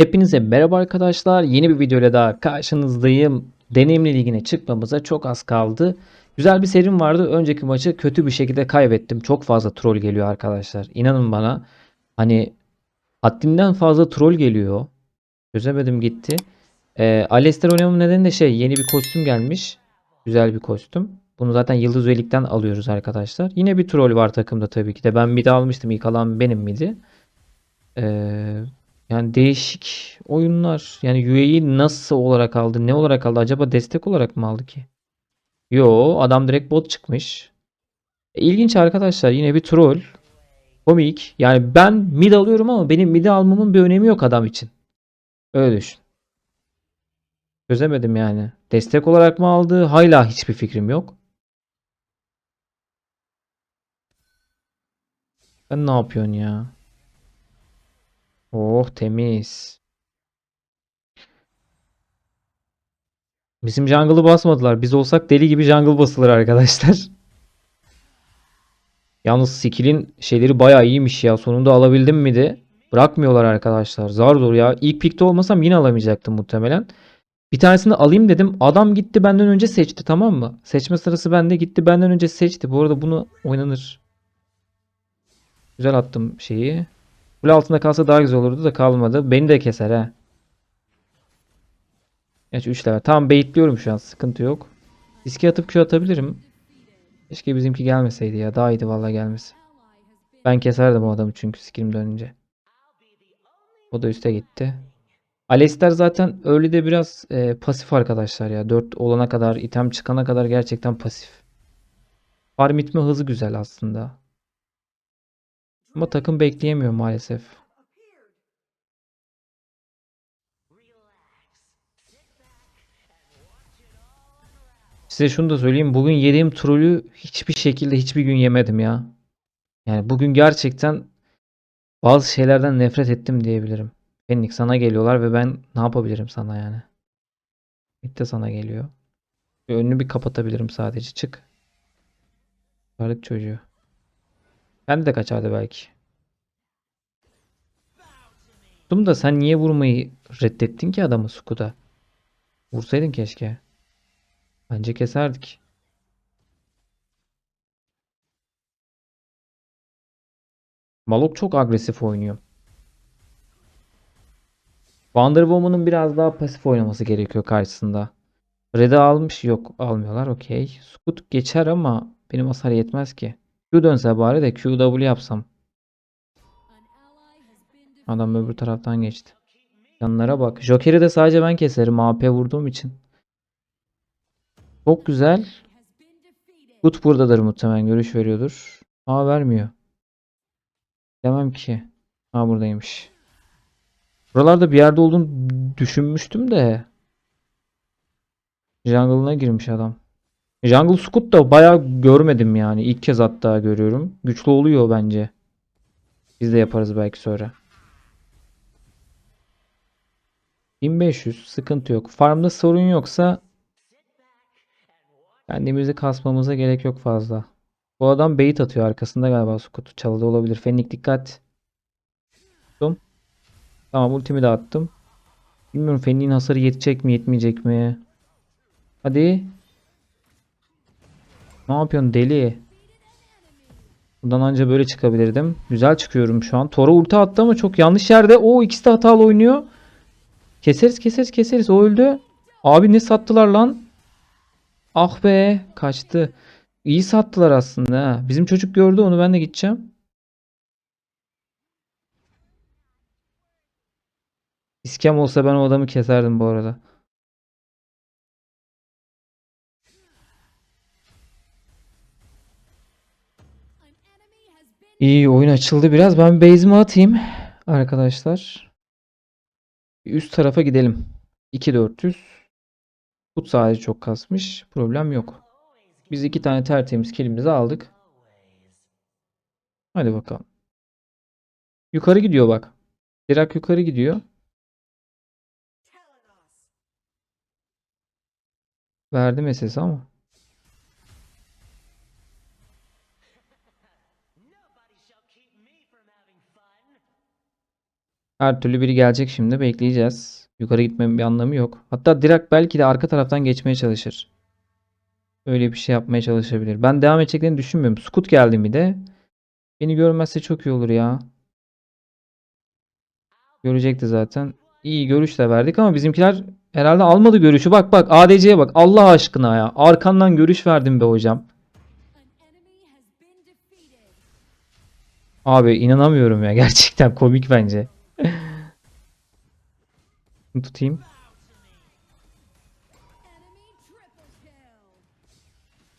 Hepinize merhaba arkadaşlar. Yeni bir videoyla daha karşınızdayım. Deneyimli ligine çıkmamıza çok az kaldı. Güzel bir serim vardı. Önceki maçı kötü bir şekilde kaybettim. Çok fazla troll geliyor arkadaşlar. İnanın bana. Hani haddinden fazla troll geliyor. Çözemedim gitti. Ee, Alester oynamamın nedeni de şey yeni bir kostüm gelmiş. Güzel bir kostüm. Bunu zaten Yıldız Üyelik'ten alıyoruz arkadaşlar. Yine bir troll var takımda tabii ki de. Ben midi almıştım. İlk alan benim midi. Ee, yani değişik oyunlar. Yani UAE nasıl olarak aldı? Ne olarak aldı? Acaba destek olarak mı aldı ki? Yo, adam direkt bot çıkmış. E, İlginç arkadaşlar. Yine bir troll. Komik. Yani ben mid alıyorum ama benim mid almamın bir önemi yok adam için. Öyle düşün. Çözemedim yani. Destek olarak mı aldı? Hala hiçbir fikrim yok. Sen ne yapıyorsun ya? Oh temiz. Bizim jungle'ı basmadılar. Biz olsak deli gibi jungle basılır arkadaşlar. Yalnız skill'in şeyleri bayağı iyiymiş ya. Sonunda alabildim mi de. Bırakmıyorlar arkadaşlar. Zar zor ya. İlk pickte olmasam yine alamayacaktım muhtemelen. Bir tanesini alayım dedim. Adam gitti benden önce seçti tamam mı? Seçme sırası bende gitti benden önce seçti. Bu arada bunu oynanır. Güzel attım şeyi. Kule altında kalsa daha güzel olurdu da kalmadı. Beni de keser ha. Gerçi 3 level. Tamam baitliyorum şu an. Sıkıntı yok. Riske atıp Q atabilirim. Keşke bizimki gelmeseydi ya. Daha iyiydi vallahi gelmesi. Ben keserdim o adamı çünkü skillim dönünce. O da üste gitti. Alester zaten early'de biraz e, pasif arkadaşlar ya. 4 olana kadar, item çıkana kadar gerçekten pasif. Farm itme hızı güzel aslında. Ama takım bekleyemiyor maalesef. Size şunu da söyleyeyim. Bugün yediğim trolü hiçbir şekilde hiçbir gün yemedim ya. Yani bugün gerçekten bazı şeylerden nefret ettim diyebilirim. Fenix sana geliyorlar ve ben ne yapabilirim sana yani? Mid sana geliyor. Önünü bir kapatabilirim sadece. Çık. Varlık çocuğu. Ben de kaçardı belki. Tuttum da sen niye vurmayı reddettin ki adamı Suku'da? Vursaydın keşke. Bence keserdik. Malok çok agresif oynuyor. Wonder Woman'ın biraz daha pasif oynaması gerekiyor karşısında. Red'i almış. Yok almıyorlar. Okey. Scoot geçer ama benim hasar yetmez ki. Q dönse bari de QW yapsam. Adam öbür taraftan geçti. Yanlara bak. Joker'i de sadece ben keserim AP vurduğum için. Çok güzel. Gut buradadır muhtemelen. Görüş veriyordur. Aa vermiyor. Demem ki. Aa buradaymış. Buralarda bir yerde olduğunu düşünmüştüm de. Jungle'ına girmiş adam. Jungle Scout da bayağı görmedim yani. İlk kez hatta görüyorum. Güçlü oluyor bence. Biz de yaparız belki sonra. 1500 sıkıntı yok. Farmda sorun yoksa kendimizi kasmamıza gerek yok fazla. Bu adam bait atıyor arkasında galiba Scout. Çalıda olabilir. Fenlik dikkat. Tamam ultimi de attım. Bilmiyorum Fenlik'in hasarı yetecek mi yetmeyecek mi? Hadi. Ne yapıyorsun deli? Buradan anca böyle çıkabilirdim. Güzel çıkıyorum şu an. Tora ulti attı ama çok yanlış yerde. O ikisi de hatalı oynuyor. Keseriz keseriz keseriz. O öldü. Abi ne sattılar lan? Ah be kaçtı. İyi sattılar aslında. Bizim çocuk gördü onu ben de gideceğim. İskem olsa ben o adamı keserdim bu arada. İyi oyun açıldı biraz. Ben base'imi atayım arkadaşlar. Üst tarafa gidelim. 2400. Tut sadece çok kasmış. Problem yok. Biz iki tane tertemiz kilimizi aldık. Hadi bakalım. Yukarı gidiyor bak. Direkt yukarı gidiyor. Verdim SS ama. Her türlü biri gelecek şimdi. Bekleyeceğiz. Yukarı gitmemin bir anlamı yok. Hatta direkt belki de arka taraftan geçmeye çalışır. Öyle bir şey yapmaya çalışabilir. Ben devam edeceklerini düşünmüyorum. Scoot geldi mi de. Beni görmezse çok iyi olur ya. Görecekti zaten. İyi görüş de verdik ama bizimkiler herhalde almadı görüşü. Bak bak ADC'ye bak. Allah aşkına ya. Arkandan görüş verdim be hocam. Abi inanamıyorum ya. Gerçekten komik bence. Tutayım.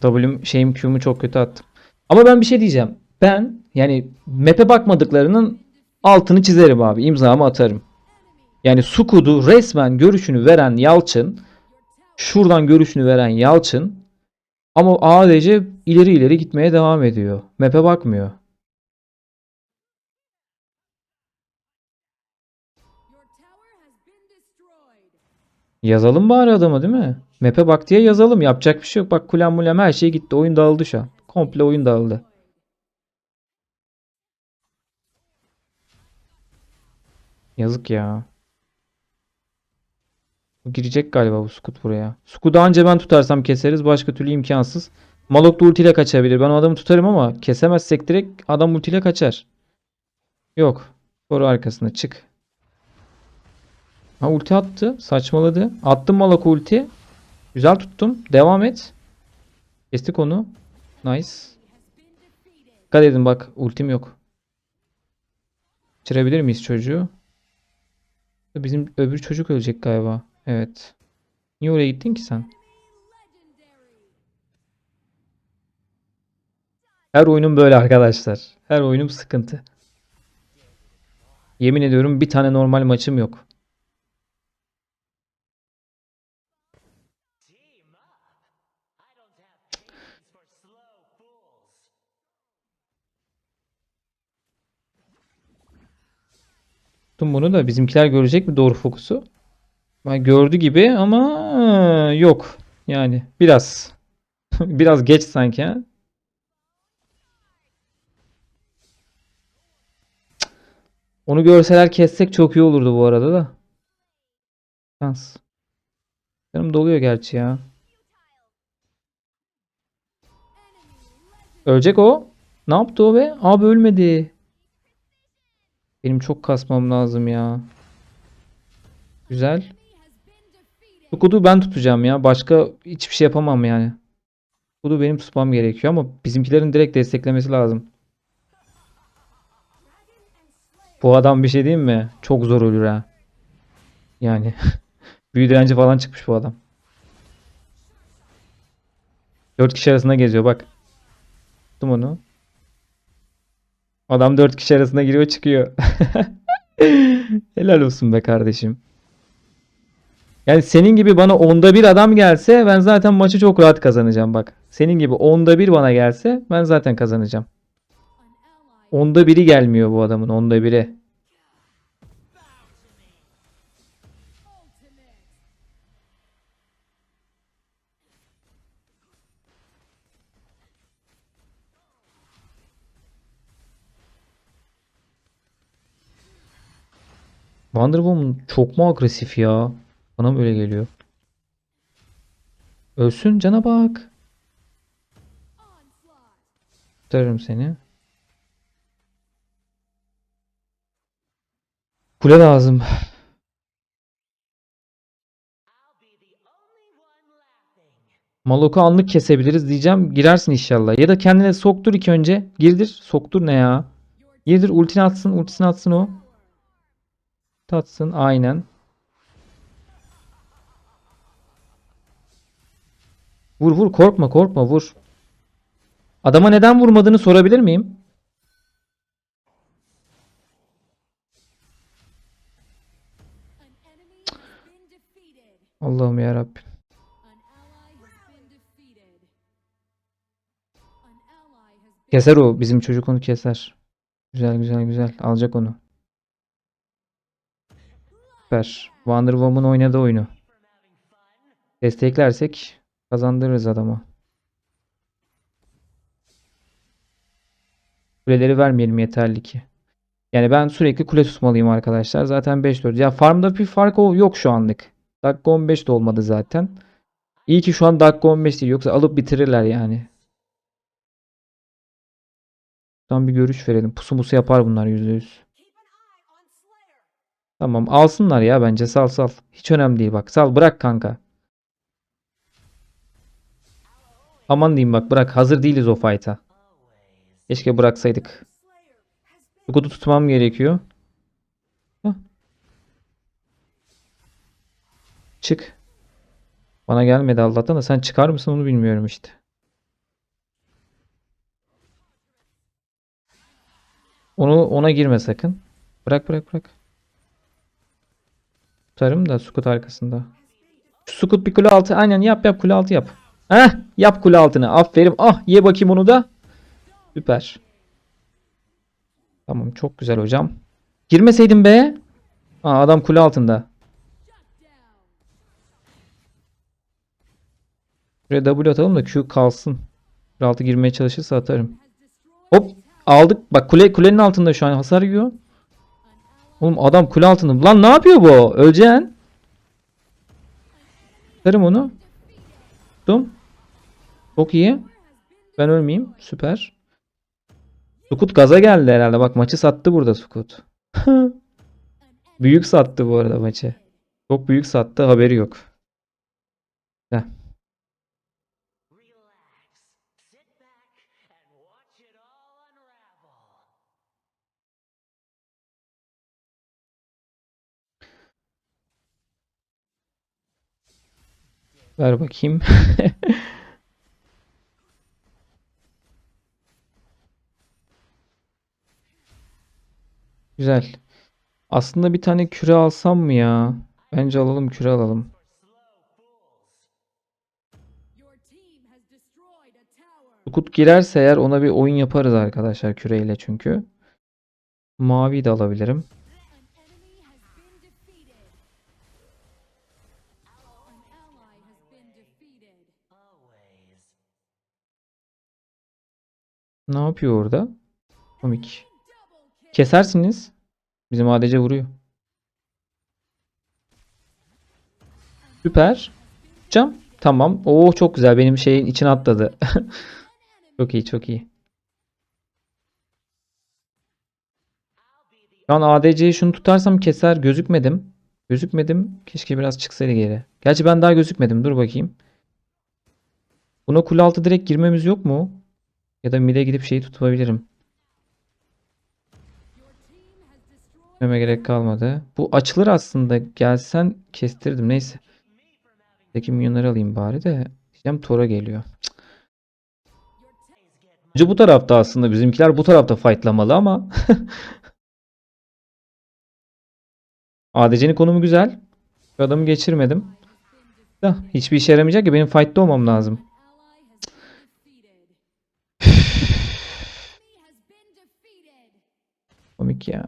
W'm şeyim Q'mu çok kötü attım. Ama ben bir şey diyeceğim. Ben yani map'e bakmadıklarının altını çizerim abi. İmzamı atarım. Yani Sukud'u resmen görüşünü veren Yalçın. Şuradan görüşünü veren Yalçın. Ama ADC ileri ileri gitmeye devam ediyor. Map'e bakmıyor. Yazalım bari adama değil mi? Map'e bak diye yazalım. Yapacak bir şey yok. Bak kulem mulem her şey gitti. Oyun dağıldı şu an. Komple oyun dağıldı. Yazık ya. Girecek galiba bu Scout buraya. Scout'u anca ben tutarsam keseriz. Başka türlü imkansız. Malok da ultiyle kaçabilir. Ben o adamı tutarım ama kesemezsek direkt adam ultiyle kaçar. Yok. Koru arkasına çık. Ha ulti attı. Saçmaladı. Attım Malok ulti. Güzel tuttum. Devam et. Kestik onu. Nice. Dikkat edin bak ultim yok. Kaçırabilir miyiz çocuğu? Bizim öbür çocuk ölecek galiba. Evet. Niye oraya gittin ki sen? Her oyunum böyle arkadaşlar. Her oyunum sıkıntı. Yemin ediyorum bir tane normal maçım yok. Tuttum bunu da bizimkiler görecek mi doğru fokusu? Ben gördü gibi ama yok. Yani biraz. biraz geç sanki ha. Onu görseler kessek çok iyi olurdu bu arada da. Şans. Canım doluyor gerçi ya. Ölecek o. Ne yaptı o be? Abi ölmedi. Benim çok kasmam lazım ya. Güzel. Sukud'u ben tutacağım ya. Başka hiçbir şey yapamam yani. Sukud'u benim tutmam gerekiyor ama bizimkilerin direkt desteklemesi lazım. Bu adam bir şey diyeyim mi? Çok zor ölür ha. Yani. Büyü direnci falan çıkmış bu adam. 4 kişi arasında geziyor bak. Tuttum onu. Adam 4 kişi arasında giriyor çıkıyor. Helal olsun be kardeşim. Yani senin gibi bana onda bir adam gelse ben zaten maçı çok rahat kazanacağım bak. Senin gibi onda bir bana gelse ben zaten kazanacağım. Onda biri gelmiyor bu adamın onda biri. Wonder Woman çok mu agresif ya? Bana mı öyle geliyor? Ölsün cana bak. Tutarım seni. Kule lazım. Malok'u anlık kesebiliriz diyeceğim. Girersin inşallah. Ya da kendine soktur ilk önce. Girdir. Soktur ne ya? Girdir ultini atsın. Ultisini atsın o. Tatsın aynen. Vur vur korkma korkma vur. Adama neden vurmadığını sorabilir miyim? Allah'ım ya. Keser o. Bizim çocuk onu keser. Güzel güzel güzel. Alacak onu. Süper. Wonder Woman oynadı oyunu. Desteklersek kazandırırız adama. Kuleleri vermeyelim yeterli ki. Yani ben sürekli kule tutmalıyım arkadaşlar. Zaten 5-4. Ya farmda bir fark yok şu anlık. Dakika 15 de olmadı zaten. İyi ki şu an dakika 15 değil. Yoksa alıp bitirirler yani. Tam bir görüş verelim. Pusu musu yapar bunlar %100. Tamam alsınlar ya bence sal sal. Hiç önemli değil bak. Sal bırak kanka. Aman diyeyim bak bırak. Hazır değiliz o fight'a. Keşke bıraksaydık. Sukut'u tutmam gerekiyor. Çık. Bana gelmedi Allah'tan da sen çıkar mısın onu bilmiyorum işte. Onu ona girme sakın. Bırak bırak bırak. Tutarım da Sukut arkasında. Sukut bir kule altı. Aynen yap yap kule altı yap. Heh yap kule altını. Aferin. Ah ye bakayım onu da. Süper. Tamam çok güzel hocam. Girmeseydin be. Aa, adam kule altında. Buraya W atalım da Q kalsın. Kule altı girmeye çalışırsa atarım. Hop aldık. Bak kule kulenin altında şu an hasar yiyor. Oğlum adam kule altında. Lan ne yapıyor bu? Öleceksin. Atarım onu. Tuttum. Çok iyi. Ben ölmeyeyim. Süper. Sukut gaza geldi herhalde. Bak maçı sattı burada Sukut. büyük sattı bu arada maçı. Çok büyük sattı. Haberi yok. Heh. Ver bakayım. Güzel. Aslında bir tane küre alsam mı ya? Bence alalım küre alalım. Sukut girerse eğer ona bir oyun yaparız arkadaşlar küreyle çünkü. Mavi de alabilirim. Ne yapıyor orada? Komik. Kesersiniz. Bizim ADC vuruyor. Süper. Cam. Tamam. Oo çok güzel. Benim şeyin içine atladı. çok iyi, çok iyi. Şu an ADC'yi şunu tutarsam keser. Gözükmedim. Gözükmedim. Keşke biraz çıksaydı geri. Gerçi ben daha gözükmedim. Dur bakayım. Buna kule altı direkt girmemiz yok mu? Ya da mid'e gidip şeyi tutabilirim. Gitmeme gerek kalmadı. Bu açılır aslında. Gelsen kestirdim. Neyse. Peki minyonları alayım bari de. Diyeceğim Tora geliyor. Cık. Bu tarafta aslında. Bizimkiler bu tarafta fightlamalı ama. ADC'nin konumu güzel. Şu adamı geçirmedim. Da hiçbir işe yaramayacak ki benim fight'ta olmam lazım. Komik ya.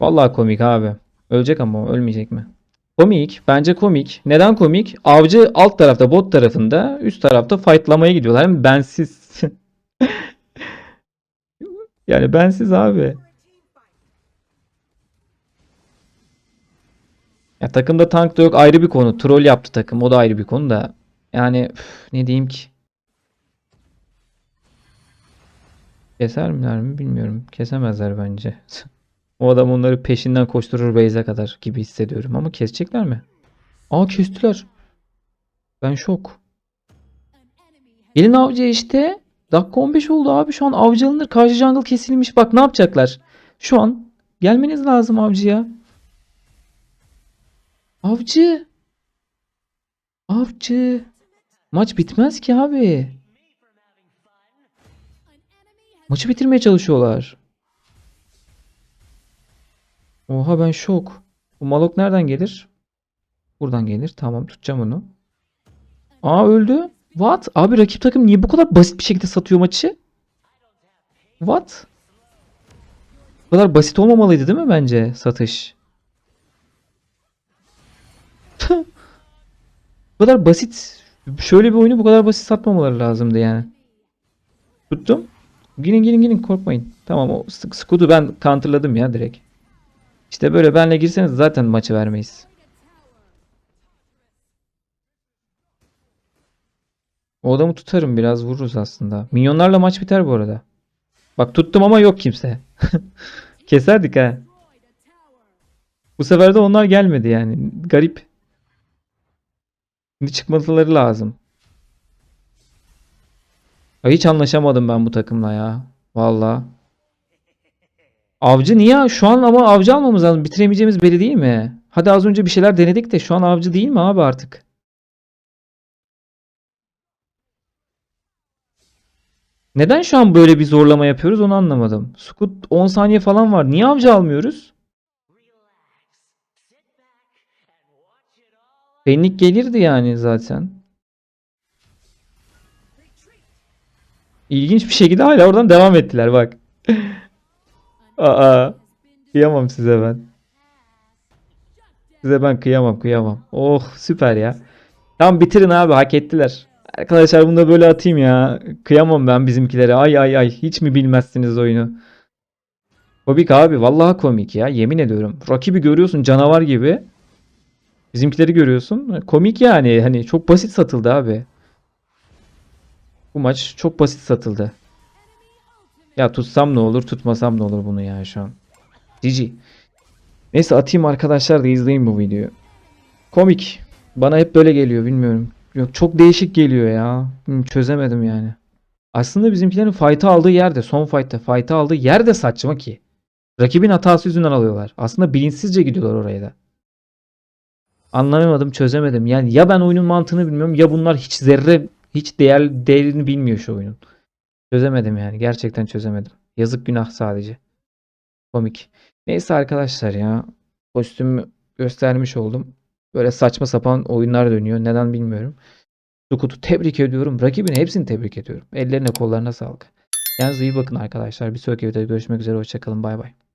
Vallahi komik abi. Ölecek ama ölmeyecek mi? Komik. Bence komik. Neden komik? Avcı alt tarafta bot tarafında üst tarafta fightlamaya gidiyorlar. Hem bensiz. yani bensiz abi. Ya takımda tank da yok ayrı bir konu. Troll yaptı takım. O da ayrı bir konu da. Yani üf, ne diyeyim ki? Keser miler mi bilmiyorum. Kesemezler bence. O adam onları peşinden koşturur base'e kadar gibi hissediyorum. Ama kesecekler mi? Aa kestiler. Ben şok. Gelin avcı işte. Dakika 15 oldu abi. Şu an avcı alınır. Karşı jungle kesilmiş. Bak ne yapacaklar. Şu an gelmeniz lazım avcıya. Avcı. Avcı. Maç bitmez ki abi. Maçı bitirmeye çalışıyorlar. Oha ben şok. Bu Malok nereden gelir? Buradan gelir. Tamam tutacağım onu. Aa öldü. What? Abi rakip takım niye bu kadar basit bir şekilde satıyor maçı? What? Bu kadar basit olmamalıydı değil mi bence satış? Bu kadar basit Şöyle bir oyunu bu kadar basit satmamaları lazımdı yani. Tuttum. Gelin gelin gelin korkmayın. Tamam o Scoot'u ben counterladım ya direkt. İşte böyle benle girseniz zaten maçı vermeyiz. O adamı tutarım biraz vururuz aslında. Minyonlarla maç biter bu arada. Bak tuttum ama yok kimse. Keserdik ha. Bu sefer de onlar gelmedi yani. Garip. Şimdi çıkmaları lazım. Ya hiç anlaşamadım ben bu takımla ya. Valla. Avcı niye? Şu an ama avcı almamız lazım. Bitiremeyeceğimiz belli değil mi? Hadi az önce bir şeyler denedik de şu an avcı değil mi abi artık? Neden şu an böyle bir zorlama yapıyoruz onu anlamadım. Scoot 10 saniye falan var. Niye avcı almıyoruz? Benlik gelirdi yani zaten. İlginç bir şekilde hala oradan devam ettiler bak. Aa, kıyamam size ben. Size ben kıyamam kıyamam. Oh süper ya. Tamam bitirin abi hak ettiler. Arkadaşlar bunu da böyle atayım ya. Kıyamam ben bizimkilere. Ay ay ay. Hiç mi bilmezsiniz oyunu? Komik abi. Vallahi komik ya. Yemin ediyorum. Rakibi görüyorsun canavar gibi. Bizimkileri görüyorsun. Komik yani. Hani çok basit satıldı abi. Bu maç çok basit satıldı. Ya tutsam ne olur, tutmasam ne olur bunu ya şu an. GG. Neyse atayım arkadaşlar da izleyin bu videoyu. Komik. Bana hep böyle geliyor bilmiyorum. Yok çok değişik geliyor ya. Hmm, Çözemedim yani. Aslında bizimkilerin fight'ı aldığı yerde, son fight'ta fight'ı aldığı yerde saçma ki. Rakibin hatası yüzünden alıyorlar. Aslında bilinçsizce gidiyorlar oraya da. Anlayamadım, çözemedim. Yani ya ben oyunun mantığını bilmiyorum ya bunlar hiç zerre hiç değer değerini bilmiyor şu oyunun. Çözemedim yani. Gerçekten çözemedim. Yazık günah sadece. Komik. Neyse arkadaşlar ya. Kostümü göstermiş oldum. Böyle saçma sapan oyunlar dönüyor. Neden bilmiyorum. Sukut'u tebrik ediyorum. Rakibin hepsini tebrik ediyorum. Ellerine kollarına sağlık. Kendinize iyi bakın arkadaşlar. Bir sonraki videoda görüşmek üzere. Hoşçakalın. Bay bay.